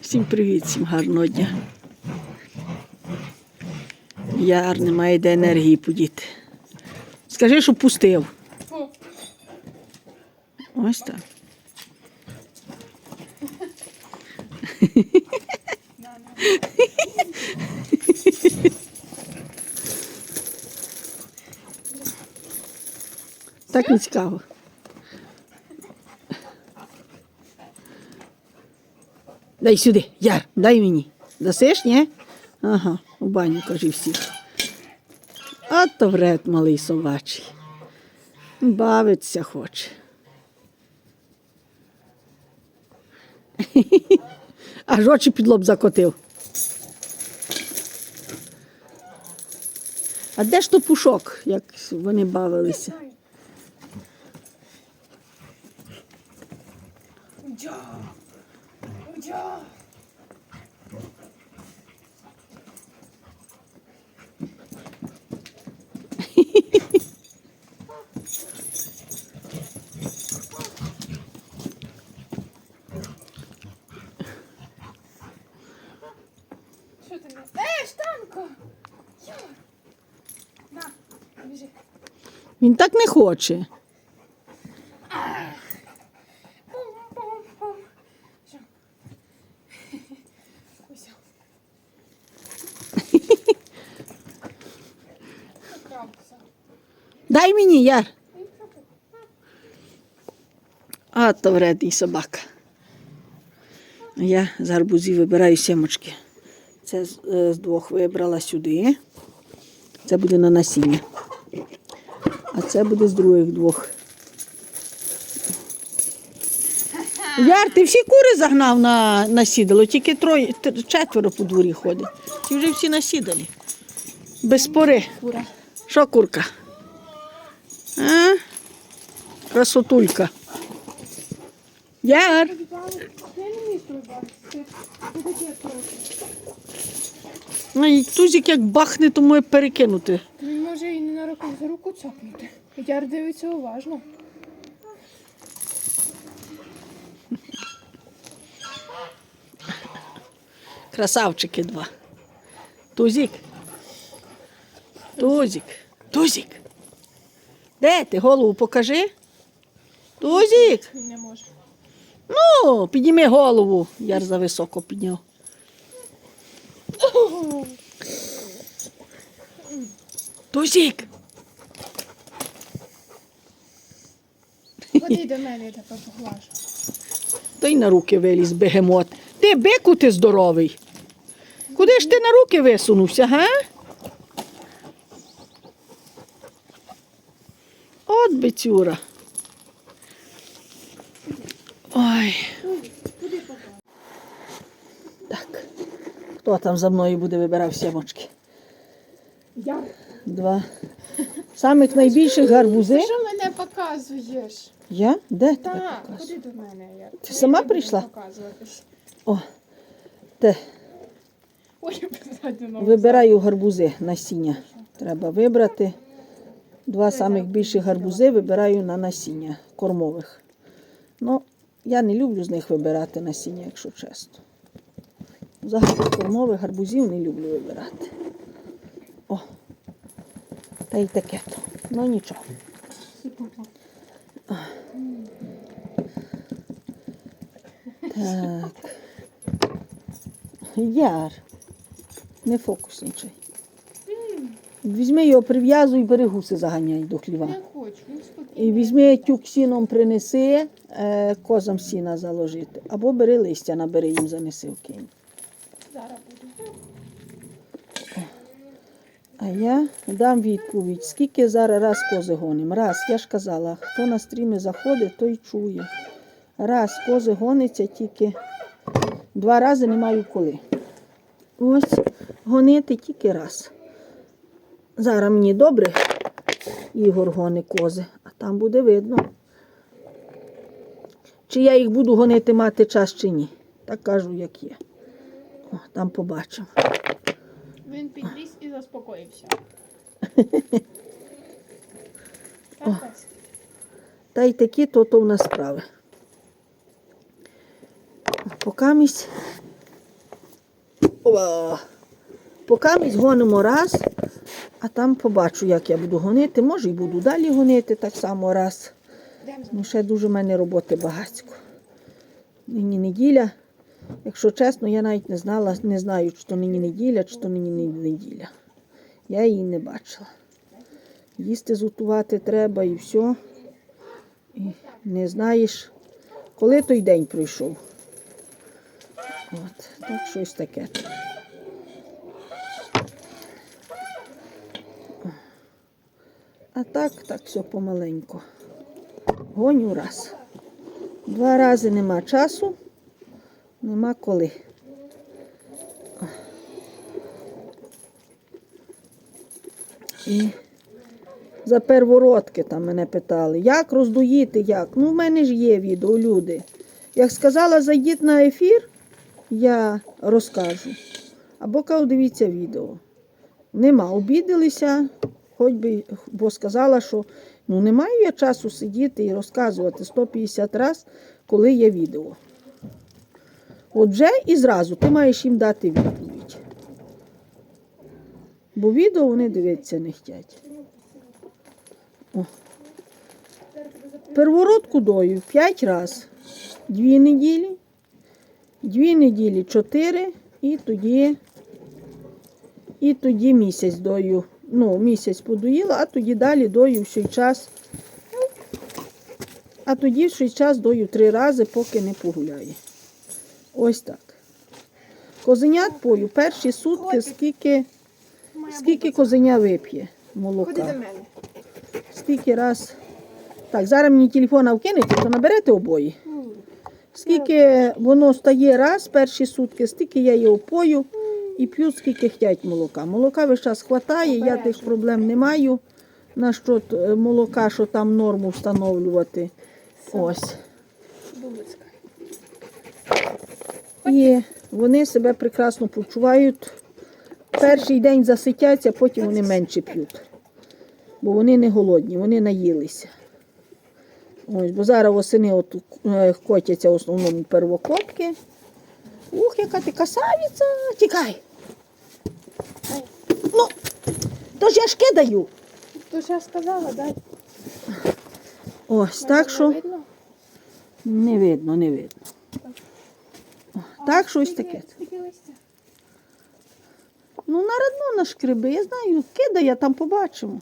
Всім привіт, всім гарного дня. Яр не має де енергії подіти. Скажи, що пустив. Ось так. Так не цікаво. Дай сюди, Яр, дай мені. Дасиш, ні? Ага, у баню, кажи всі. От то вред малий собачий. Бавиться хоче. Аж очі під лоб закотив. А де ж то пушок, як вони бавилися? Він так не хоче. Дай мені, Яр. А то вредний собака. Я з гарбузів вибираю сімочки. Це з, е, двох вибрала сюди. Це буде на насіння. А це буде з других двох. Яр, ти всі кури загнав на, на сідало, тільки троє, четверо по дворі ходить. Ті вже всі насідали. Без пори. Що курка? А? Красотулька. Яр. Ну, і Тузик як бахне, то може перекинути. Руку за руку цапнути. Яр дивиться уважно. Красавчики два. Тузик. Тузик. Тузик. Де ти? Голову покажи. Тузик. Він не може. Ну, підніми голову. Яр за високо підняв. Тузик. Ходи до мене, я тебе поглажу. Та й на руки виліз бегемот. Ти бику ти здоровий. Куди ж ти на руки висунувся, га? От бицюра. Ой. Так. Хто там за мною буде вибирав сімочки? Яр. Два. Самих найбільших гарбузи. Ти що мене показуєш? Я? Де тебе Так, показую? ходи до мене. Я Ти сама я прийшла? Показуватись. О, те. Ой. Вибираю гарбузи насіння. Треба вибрати. Два самих більших гарбузи вибираю на насіння кормових. Ну, я не люблю з них вибирати насіння, якщо чесно. Взагалі кормових гарбузів не люблю вибирати. О, та й таке то. Ну нічого. Так. Яр. Не фокусничай. Візьми його, прив'язуй, бери гуси заганяй до хліва. Не хочу, він. І візьми тюк сіном принеси, е, козам сіна заложити. Або бери листя, набери їм, занеси в кинь. Зараз буду. А я дам відповідь, скільки зараз раз кози гоним. Раз, я ж казала, хто на стріми заходить, той чує. Раз, кози гониться тільки два рази не маю коли. Ось гонити тільки раз. Зараз мені добре, Ігор гони кози, а там буде видно. Чи я їх буду гонити мати час чи ні. Так кажу, як є. О, там побачимо. Він заспокоївся. Та й такі то то в нас справи. Покамість. Покамість гонимо раз, а там побачу, як я буду гонити. Може, і буду далі гонити так само раз. Ну, ще дуже в мене роботи багатько. Нині неділя. Якщо чесно, я навіть не знала, не знаю, чи то нині неділя, чи то нині не неділя. Я її не бачила. Їсти зготувати треба і все. І не знаєш, коли той день пройшов. От, так щось таке. А так, так все помаленьку. Гоню раз. Два рази нема часу, нема коли. І за первородки там мене питали, як роздоїти, як. Ну, в мене ж є відео, люди. Як сказала, зайдіть на ефір, я розкажу. Або кажу, дивіться відео. Нема, обідалися, хоч би, бо сказала, що ну, не маю я часу сидіти і розказувати 150 разів, коли є відео. От вже і зразу ти маєш їм дати відповідь. Бо відео вони дивитися не хочуть. О. Первородку дою 5 разів. Дві неділі, дві неділі 4 і тоді, і тоді місяць дою. Ну, місяць подоїла, а тоді далі дою ще й час. А тоді ще й час дою три рази, поки не погуляє. Ось так. Козенят пою перші сутки, скільки, скільки козеня вип'є до молока. мене. Скільки раз. Так, зараз мені телефона вкинете, то наберете обої. Скільки воно стає раз перші сутки, стільки я його пою і п'ю, скільки хтять молока. Молока весь час хватає, я тих проблем не маю. На що молока, що там норму встановлювати. Ось. І вони себе прекрасно почувають. Перший день заситяться, потім вони менше п'ють. Бо вони не голодні, вони наїлися. Ось, бо зараз восени от, е, котяться в основному первокопки. Ух, яка ти красавиця! Тікай! Ну, то ж я ж кидаю. То ж я сказала, дай. Ось, так що не видно, не видно. Так, щось Скільки- таке. Ну, на родну на шкриби, я знаю, кидай, я там побачимо.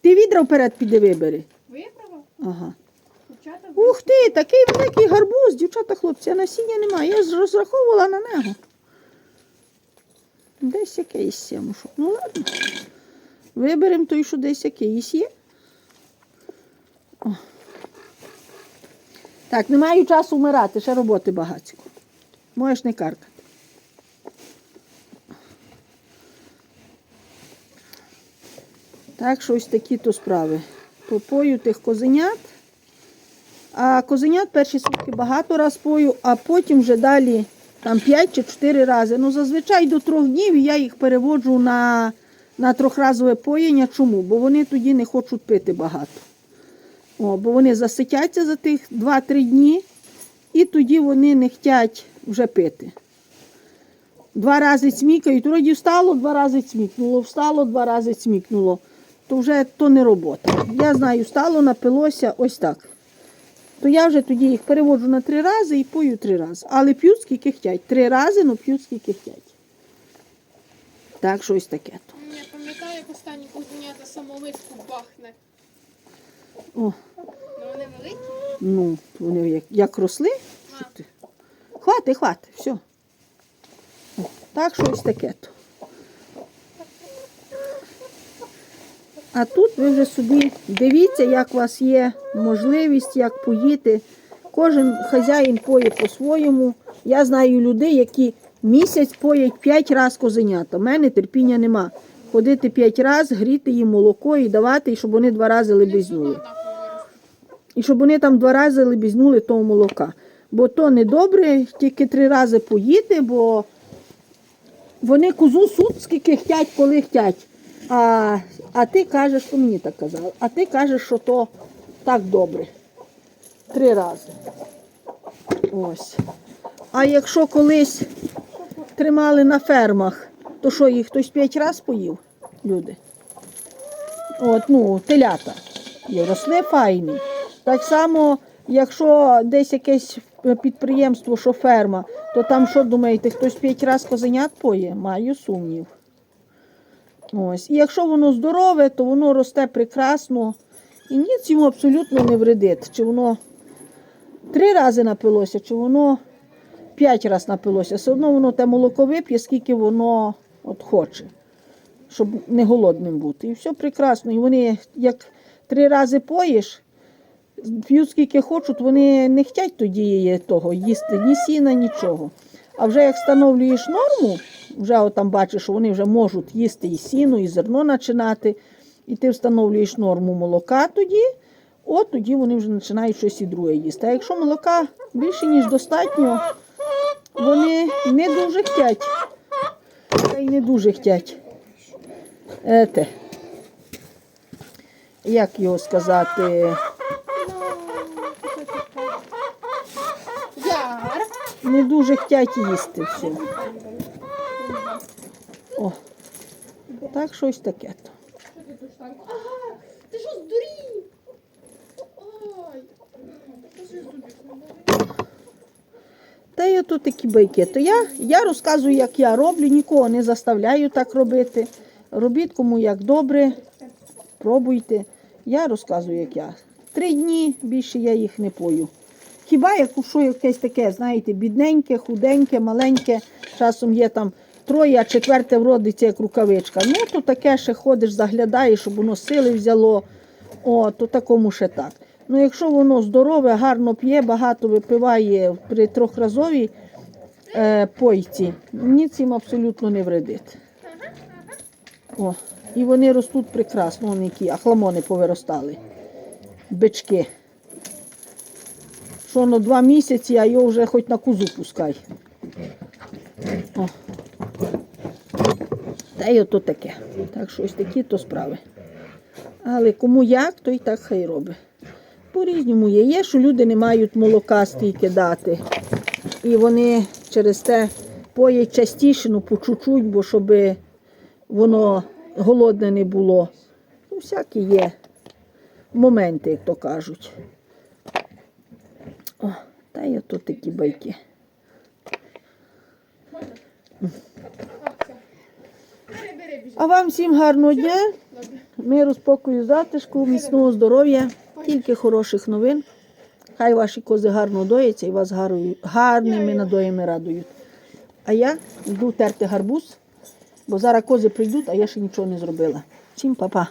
Ти відра вперед піди вибери. Виправила? Ага. Дівчата Ух ти, такий великий гарбуз, дівчата, хлопці, а насіння немає. Я ж розраховувала на нього. Десь якийсь є мушу. Ну ладно. Виберемо той, що десь якийсь є. О. Так, не маю часу вмирати, ще роботи багатько. Можеш не каркати. Так, що ось такі то справи. Попою тих козенят. А козенят перші сутки багато раз пою, а потім вже далі там 5 чи 4 рази. Ну, зазвичай до трьох днів я їх переводжу на, на трьохразове поєння. Чому? Бо вони тоді не хочуть пити багато. О, бо вони заситяться за тих 2-3 дні, і тоді вони не хочуть вже пити. Два рази цмікають, вроді встало, два рази цмікнуло, встало, два рази цмікнуло. То вже то не робота. Я знаю, встало, напилося, ось так то я вже тоді їх переводжу на три рази і пою три рази. Але п'ють скільки хтять. Три рази, ну п'ють скільки хтять. Так, щось таке. то. Я пам'ятаю, як останні кузенята самовиску бахне. О, Ну вони великі. ну, вони як, як росли. Що ти? Хвати, хвати, все. О, так, щось таке. то. А тут ви вже собі дивіться, як у вас є можливість, як поїти. Кожен хазяїн поє по-своєму. Я знаю людей, які місяць поять 5 разів козенята. У мене терпіння нема. Ходити 5 разів, гріти їм молоко і давати, і щоб вони два рази виростуть. І щоб вони там два рази лебізнули того молока. Бо то не добре, тільки три рази поїти, бо вони козу суд, скільки хтять, коли хтять. А, а ти кажеш, що мені так казав, а ти кажеш, що то так добре. три рази. Ось. А якщо колись тримали на фермах, то що їх хтось п'ять разів поїв, люди? От, ну, телята. І росли файні. Так само, якщо десь якесь підприємство, що ферма, то там що думаєте, хтось п'ять разів козенят поє? Маю сумнів. Ось. І якщо воно здорове, то воно росте прекрасно і ніц йому абсолютно не вредить. Чи воно три рази напилося, чи воно п'ять разів напилося. Все одно воно те молоко вип'є, скільки воно от хоче, щоб не голодним бути. І все прекрасно. І вони, як три рази поїш, п'ють скільки хочуть, вони не хочуть тоді того їсти ні сіна, нічого. А вже як встановлюєш норму, вже от там бачиш, що вони вже можуть їсти і сіно, і зерно починати, і ти встановлюєш норму молока тоді, от тоді вони вже починають щось і друге їсти. А якщо молока більше, ніж достатньо, вони не дуже хотять. Та й не дуже хотять. Ете. Як його сказати? Не дуже хотять їсти все. О, так щось таке. то. Тут? Ага, ти що здурів? Ой. Та я ото такі байки. То я, я розказую, як я роблю, нікого не заставляю так робити. Робіть кому як добре, пробуйте. Я розказую, як я. Три дні більше я їх не пою. Хіба як що якесь таке, знаєте, бідненьке, худеньке, маленьке, часом є там троє, а четверте вродиться як рукавичка. Ну, то таке ще ходиш, заглядаєш, щоб воно сили взяло. О, то такому ще так. Ну, якщо воно здорове, гарно п'є, багато випиває при трьохразовій е, пойці, ніц їм абсолютно не вредить. О, і вони ростуть прекрасно, вони які, ахламони повиростали. Бички. Що воно два місяці, а його вже хоч на кузу пускай. О. Та й ото таке. Так що ось такі то справи. Але кому як, то і так хай робить. По-різному є. Є, що люди не мають молока стільки дати. І вони через те поять частіше, ну по чуть-чуть, бо щоб воно голодне не було. Ну, всякі є моменти, як то кажуть. О, та й ото такі байки. А, все. Бери, бери, біжи. А вам всім гарного дня, миру, спокою, затишку, міцного здоров'я, тільки хороших новин. Хай ваші кози гарно доїться і вас гарними надоями радують. А я йду терти гарбуз, бо зараз кози прийдуть, а я ще нічого не зробила. Всім па-па.